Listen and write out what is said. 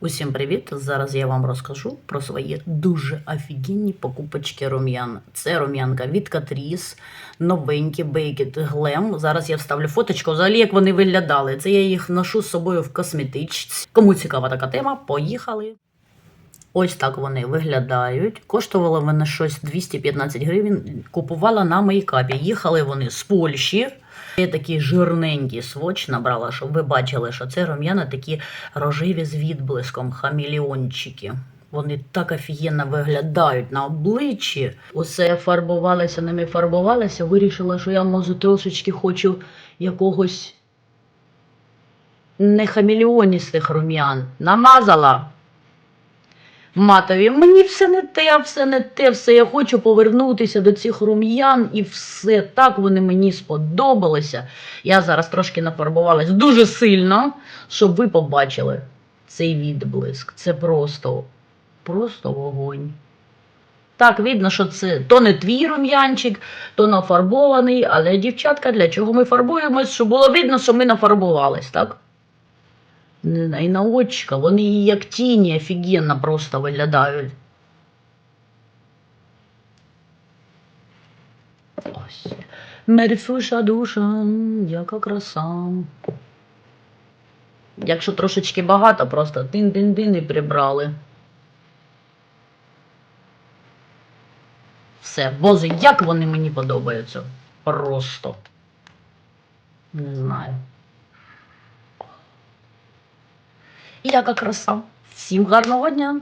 Усім привіт! Зараз я вам розкажу про свої дуже офігенні покупочки рум'ян. Це рум'янка від Catrice, новенькі Baked Glam. Зараз я вставлю фоточку, взагалі як вони виглядали. Це я їх ношу з собою в косметичці. Кому цікава така тема, поїхали. Ось так вони виглядають. Коштувало вони щось 215 гривень. Купувала на мейкапі. Їхали вони з Польщі. Я такий жирненький своч набрала, щоб ви бачили, що це рум'яна такі рожеві з відблиском, хамелеончики. Вони так офігенно виглядають на обличчі. Усе фарбувалася, ними фарбувалася. Вирішила, що я може трошечки хочу якогось не хамелеоністих рум'ян. Намазала матові. Мені все не те, все не те, все. Я хочу повернутися до цих рум'ян і все так вони мені сподобалися. Я зараз трошки нафарбувалась дуже сильно, щоб ви побачили цей відблиск. Це просто, просто вогонь. Так, видно, що це то не твій рум'янчик, то нафарбований, але дівчатка, для чого ми фарбуємось, щоб було видно, що ми нафарбувались, так? Не знаю, І на очка, вони як тіні офігенно просто виглядають. Ось. Мерфюша душа, яка краса. Якщо трошечки багато, просто тин-тин-тин і прибрали. Все, боже, як вони мені подобаються. Просто. Не знаю. Яка краса. Всім гарного дня!